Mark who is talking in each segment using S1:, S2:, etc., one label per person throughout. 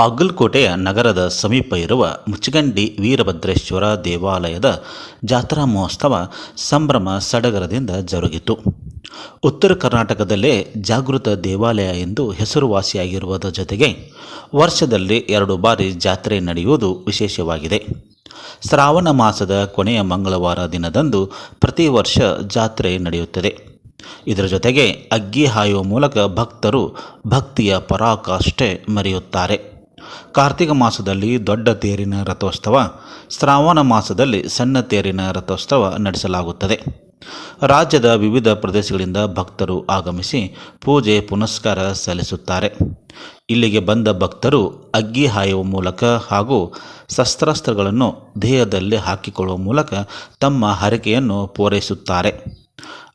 S1: ಬಾಗಲಕೋಟೆಯ ನಗರದ ಸಮೀಪ ಇರುವ ಮುಚ್ಚಗಂಡಿ ವೀರಭದ್ರೇಶ್ವರ ದೇವಾಲಯದ ಜಾತ್ರಾ ಮಹೋತ್ಸವ ಸಂಭ್ರಮ ಸಡಗರದಿಂದ ಜರುಗಿತು. ಉತ್ತರ ಕರ್ನಾಟಕದಲ್ಲೇ ಜಾಗೃತ ದೇವಾಲಯ ಎಂದು ಹೆಸರುವಾಸಿಯಾಗಿರುವುದರ ಜೊತೆಗೆ ವರ್ಷದಲ್ಲಿ ಎರಡು ಬಾರಿ ಜಾತ್ರೆ ನಡೆಯುವುದು ವಿಶೇಷವಾಗಿದೆ. ಶ್ರಾವಣ ಮಾಸದ ಕೊನೆಯ ಮಂಗಳವಾರ ದಿನದಂದು ಪ್ರತಿ ವರ್ಷ ಜಾತ್ರೆ ನಡೆಯುತ್ತದೆ. ಇದರ ಜೊತೆಗೆ ಅಗ್ಗಿ ಹಾಯುವ ಮೂಲಕ ಭಕ್ತರು ಭಕ್ತಿಯ ಪರಾಕಾಷ್ಠೆ ಮೆರೆಯುತ್ತಾರೆ. ಕಾರ್ತಿಕ ಮಾಸದಲ್ಲಿ ದೊಡ್ಡ ತೇರಿನ ರಥೋತ್ಸವ, ಶ್ರಾವಣ ಮಾಸದಲ್ಲಿ ಸಣ್ಣ ತೇರಿನ ರಥೋತ್ಸವ ನಡೆಸಲಾಗುತ್ತದೆ. ರಾಜ್ಯದ ವಿವಿಧ ಪ್ರದೇಶಗಳಿಂದ ಭಕ್ತರು ಆಗಮಿಸಿ ಪೂಜೆ ಪುನಸ್ಕಾರ ಸಲ್ಲಿಸುತ್ತಾರೆ. ಇಲ್ಲಿಗೆ ಬಂದ ಭಕ್ತರು ಅಗ್ಗಿ ಹಾಯುವ ಮೂಲಕ ಹಾಗೂ ಶಸ್ತ್ರಾಸ್ತ್ರಗಳನ್ನು ದೇಹದಲ್ಲಿ ಹಾಕಿಕೊಳ್ಳುವ ಮೂಲಕ ತಮ್ಮ ಹರಕೆಯನ್ನು ಪೂರೈಸುತ್ತಾರೆ.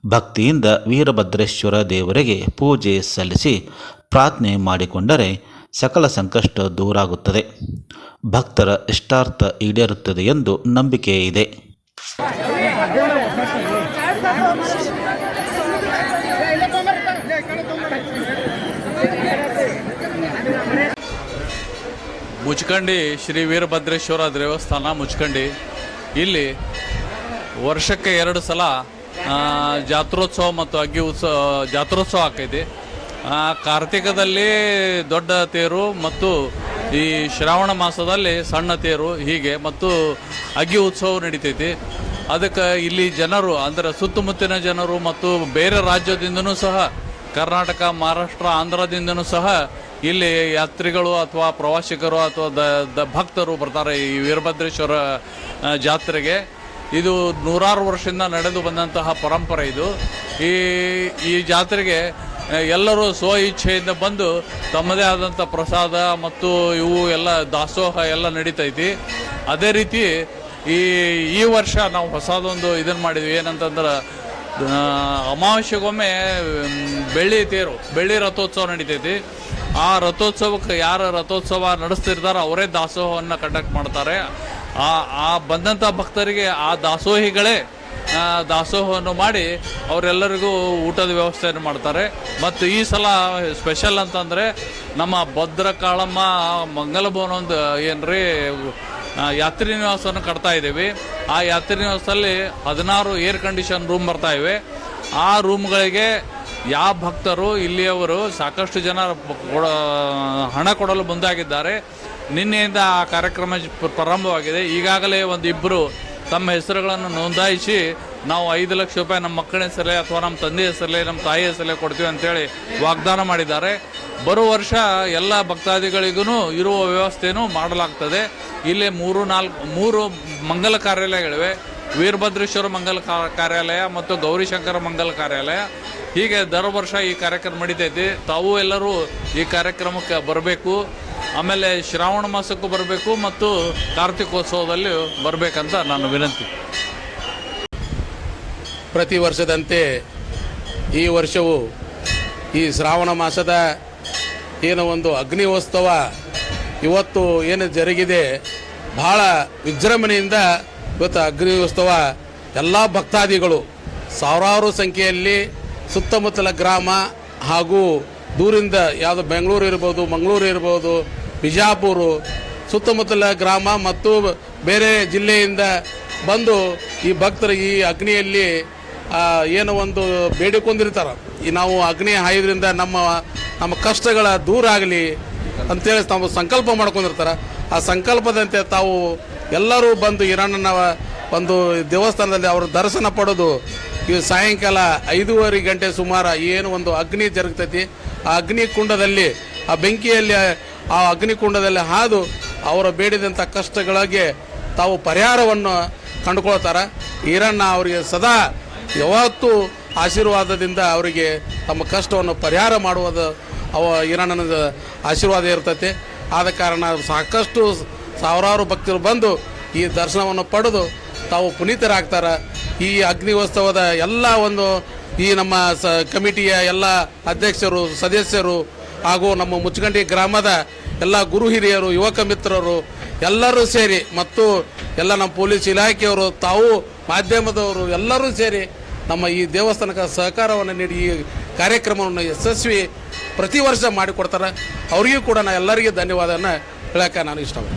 S1: ಭಕ್ತಿಯಿಂದ ವೀರಭದ್ರೇಶ್ವರ ದೇವರಿಗೆ ಪೂಜೆ ಸಲ್ಲಿಸಿ ಪ್ರಾರ್ಥನೆ ಮಾಡಿಕೊಂಡರೆ ಸಕಲ ಸಂಕಷ್ಟ ದೂರಾಗುತ್ತದೆ. ಭಕ್ತರ ಇಷ್ಟಾರ್ಥ ಈಡೇರುತ್ತದೆ ಎಂದು ನಂಬಿಕೆ ಇದೆ.
S2: ಮುಚ್ಕಂಡಿ ಶ್ರೀ ವೀರಭದ್ರೇಶ್ವರ ದೇವಸ್ಥಾನ ಮುಚ್ಕಂಡಿ. ಇಲ್ಲಿ ವರ್ಷಕ್ಕೆ ಎರಡು ಸಲ ಜಾತ್ರೋತ್ಸವ ಮತ್ತು ಅಗ್ಗಿ ಉತ್ಸವ, ಜಾತ್ರೋತ್ಸವ ಆಕೈತಿ ಕಾರ್ತಿಕದಲ್ಲಿ ದೊಡ್ಡ ತೇರು ಮತ್ತು ಈ ಶ್ರಾವಣ ಮಾಸದಲ್ಲಿ ಸಣ್ಣ ತೇರು ಹೀಗೆ ಮತ್ತು ಅಗ್ಗಿ ಉತ್ಸವ ನಡೀತೈತಿ. ಅದಕ್ಕೆ ಇಲ್ಲಿ ಜನರು, ಅಂದರೆ ಸುತ್ತಮುತ್ತಿನ ಜನರು ಮತ್ತು ಬೇರೆ ರಾಜ್ಯದಿಂದನೂ ಸಹ, ಕರ್ನಾಟಕ, ಮಹಾರಾಷ್ಟ್ರ, ಆಂಧ್ರದಿಂದನೂ ಸಹ ಇಲ್ಲಿ ಯಾತ್ರಿಗಳು ಅಥವಾ ಪ್ರವಾಸಿಗರು ಅಥವಾ ದ ದ ಭಕ್ತರು ಬರ್ತಾರೆ ಈ ವೀರಭದ್ರೇಶ್ವರ ಜಾತ್ರೆಗೆ. ಇದು ನೂರಾರು ವರ್ಷದಿಂದ ನಡೆದು ಬಂದಂತಹ ಪರಂಪರೆ ಇದು. ಈ ಈ ಜಾತ್ರೆಗೆ ಎಲ್ಲರೂ ಸ್ವ ಇಚ್ಛೆಯಿಂದ ಬಂದು ತಮ್ಮದೇ ಆದಂಥ ಪ್ರಸಾದ ಮತ್ತು ಇವು ಎಲ್ಲ ದಾಸೋಹ ಎಲ್ಲ ನಡೀತೈತಿ. ಅದೇ ರೀತಿ ಈ ಈ ವರ್ಷ ನಾವು ಹೊಸದೊಂದು ಇದನ್ನು ಮಾಡಿದ್ವಿ. ಏನಂತಂದ್ರೆ ಅಮಾವಾಸ್ಯೆಗೊಮ್ಮೆ ಬೆಳ್ಳಿ ತೇರು, ಬೆಳ್ಳಿ ರಥೋತ್ಸವ ನಡೀತೈತಿ. ಆ ರಥೋತ್ಸವಕ್ಕೆ ಯಾರು ರಥೋತ್ಸವ ನಡೆಸ್ತಿರ್ತಾರೋ ಅವರೇ ದಾಸೋಹವನ್ನು ಕಂಡಕ್ಟ್ ಮಾಡ್ತಾರೆ. ಆ ಆ ಬಂದಂಥ ಭಕ್ತರಿಗೆ, ಆ ದಾಸೋಹಿಗಳೇ ದಾಸೋಹವನ್ನು ಮಾಡಿ ಅವರೆಲ್ಲರಿಗೂ ಊಟದ ವ್ಯವಸ್ಥೆಯನ್ನು ಮಾಡ್ತಾರೆ. ಮತ್ತು ಈ ಸಲ ಸ್ಪೆಷಲ್ ಅಂತಂದರೆ ನಮ್ಮ ಭದ್ರಕಾಳಮ್ಮ ಮಂಗಲ ಭವನ ಒಂದು, ಏನ್ರಿ ರೀ ಯಾತ್ರಿ ನಿವಾಸವನ್ನು ಕಟ್ತಾ ಇದ್ದೀವಿ. ಆ ಯಾತ್ರಿ ನಿವಾಸದಲ್ಲಿ ಹದಿನಾರು ಏರ್ ಕಂಡೀಷನ್ ರೂಮ್ ಬರ್ತಾ ಇವೆ. ಆ ರೂಮ್ಗಳಿಗೆ ಯಾವ ಭಕ್ತರು, ಇಲ್ಲಿಯವರು ಸಾಕಷ್ಟು ಜನ ಕೊಡ- ಹಣ ಕೊಡಲು ಮುಂದಾಗಿದ್ದಾರೆ. ನಿನ್ನೆಯಿಂದ ಆ ಕಾರ್ಯಕ್ರಮ ಪ್ರಾರಂಭವಾಗಿದೆ. ಈಗಾಗಲೇ ಒಂದು ಇಬ್ಬರು ತಮ್ಮ ಹೆಸರುಗಳನ್ನು ನೋಂದಾಯಿಸಿ ನಾವು ಐದು ಲಕ್ಷ ರೂಪಾಯಿ ನಮ್ಮ ಮಕ್ಕಳ ಹೆಸರಲ್ಲೇ ಅಥವಾ ನಮ್ಮ ತಂದೆ ಹೆಸರಲ್ಲೇ, ನಮ್ಮ ತಾಯಿ ಹೆಸರಲ್ಲೇ ಕೊಡ್ತೀವಿ ಅಂತೇಳಿ ವಾಗ್ದಾನ ಮಾಡಿದ್ದಾರೆ. ಬರುವ ವರ್ಷ ಎಲ್ಲ ಭಕ್ತಾದಿಗಳಿಗೂ ಇರುವ ವ್ಯವಸ್ಥೆಯೂ ಮಾಡಲಾಗ್ತದೆ. ಇಲ್ಲಿ ಮೂರು ನಾಲ್ಕು, ಮೂರು ಮಂಗಲ ಕಾರ್ಯಾಲಯಗಳಿವೆ. ವೀರಭದ್ರೇಶ್ವರ ಮಂಗಲ ಕಾರ್ಯಾಲಯ ಮತ್ತು ಗೌರಿಶಂಕರ ಮಂಗಲ ಕಾರ್ಯಾಲಯ. ಹೀಗೆ ದರ ವರ್ಷ ಈ ಕಾರ್ಯಕ್ರಮ ನಡೀತೈತಿ. ತಾವು ಎಲ್ಲರೂ ಈ ಕಾರ್ಯಕ್ರಮಕ್ಕೆ ಬರಬೇಕು. ಆಮೇಲೆ ಶ್ರಾವಣ ಮಾಸಕ್ಕೂ ಬರಬೇಕು ಮತ್ತು ಕಾರ್ತಿಕೋತ್ಸವದಲ್ಲಿ ಬರಬೇಕಂತ ನಾನು ವಿನಂತಿ.
S3: ಪ್ರತಿ ವರ್ಷದಂತೆ ಈ ವರ್ಷವೂ ಈ ಶ್ರಾವಣ ಮಾಸದ ಏನು ಒಂದು ಅಗ್ನಿೋತ್ಸವ ಇವತ್ತು ಏನು ಜರುಗಿದೆ ಬಹಳ ವಿಜೃಂಭಣೆಯಿಂದ ಇವತ್ತು ಅಗ್ನಿೋತ್ಸವ ಎಲ್ಲ ಭಕ್ತಾದಿಗಳು ಸಾವಿರಾರು ಸಂಖ್ಯೆಯಲ್ಲಿ ಸುತ್ತಮುತ್ತಲ ಗ್ರಾಮ ಹಾಗೂ ದೂರಿಂದ ಯಾವುದು ಬೆಂಗಳೂರು ಇರ್ಬೋದು, ಮಂಗಳೂರು ಇರ್ಬೋದು ಬಿಜಾಪುರ ಸುತ್ತಮುತ್ತಲ ಗ್ರಾಮ ಮತ್ತು ಬೇರೆ ಜಿಲ್ಲೆಯಿಂದ ಬಂದು ಈ ಭಕ್ತರು ಈ ಅಗ್ನಿಯಲ್ಲಿ ಏನು ಒಂದು ಬೇಡಿಕೊಂಡಿರ್ತಾರೆ. ಈ ನಾವು ಅಗ್ನಿ ಹಾಯೋದ್ರಿಂದ ನಮ್ಮ ನಮ್ಮ ಕಷ್ಟಗಳ ದೂರ ಆಗಲಿ ಅಂತೇಳಿ ತಾವು ಸಂಕಲ್ಪ ಮಾಡ್ಕೊಂಡಿರ್ತಾರೆ. ಆ ಸಂಕಲ್ಪದಂತೆ ತಾವು ಎಲ್ಲರೂ ಬಂದು ಇರಣ್ಣನ ಒಂದು ದೇವಸ್ಥಾನದಲ್ಲಿ ಅವರು ದರ್ಶನ ಪಡೆದು ಈ ಸಾಯಂಕಾಲ ಐದೂವರೆ ಗಂಟೆ ಸುಮಾರು ಏನು ಒಂದು ಅಗ್ನಿ ಜರುಗ್ತೈತಿ. ಆ ಅಗ್ನಿ ಕುಂಡದಲ್ಲಿ, ಆ ಬೆಂಕಿಯಲ್ಲಿ ಆ ಅಗ್ನಿಕುಂಡದಲ್ಲಿ ಹಾದು ಅವರು ಬೇಡಿದಂಥ ಕಷ್ಟಗಳಿಗೆ ತಾವು ಪರಿಹಾರವನ್ನು ಕಂಡುಕೊಳ್ತಾರೆ. ಈರಣ್ಣ ಅವರಿಗೆ ಸದಾ ಯಾವತ್ತೂ ಆಶೀರ್ವಾದದಿಂದ ಅವರಿಗೆ ತಮ್ಮ ಕಷ್ಟವನ್ನು ಪರಿಹಾರ ಮಾಡುವುದು ಅವ ಈರಣ್ಣನ ಆಶೀರ್ವಾದ ಇರ್ತೈತೆ. ಆದ ಕಾರಣ ಸಾಕಷ್ಟು ಸಾವಿರಾರು ಭಕ್ತರು ಬಂದು ಈ ದರ್ಶನವನ್ನು ಪಡೆದು ತಾವು ಪುನೀತರಾಗ್ತಾರೆ. ಈ ಅಗ್ನಿೋತ್ಸವದ ಎಲ್ಲ ಒಂದು ಈ ನಮ್ಮ ಸ ಕಮಿಟಿಯ ಎಲ್ಲ ಅಧ್ಯಕ್ಷರು, ಸದಸ್ಯರು ಹಾಗೂ ನಮ್ಮ ಮುಚ್ಚಗಂಡಿ ಗ್ರಾಮದ ಎಲ್ಲ ಗುರು ಹಿರಿಯರು, ಯುವಕ ಮಿತ್ರರು ಎಲ್ಲರೂ ಸೇರಿ ಮತ್ತು ಎಲ್ಲ ನಮ್ಮ ಪೊಲೀಸ್ ಇಲಾಖೆಯವರು, ತಾವು ಮಾಧ್ಯಮದವರು ಎಲ್ಲರೂ ಸೇರಿ ನಮ್ಮ ಈ ದೇವಸ್ಥಾನಕ್ಕೆ ಸಹಕಾರವನ್ನು ನೀಡಿ ಈ ಕಾರ್ಯಕ್ರಮವನ್ನು ಯಶಸ್ವಿ ಪ್ರತಿ ವರ್ಷ ಮಾಡಿಕೊಡ್ತಾರೆ. ಅವರಿಗೂ ಕೂಡ ನಾನು ಎಲ್ಲರಿಗೂ ಧನ್ಯವಾದವನ್ನು ಹೇಳಕ್ಕೆ ನಾನು ಇಷ್ಟಪಡ್ತೀನಿ.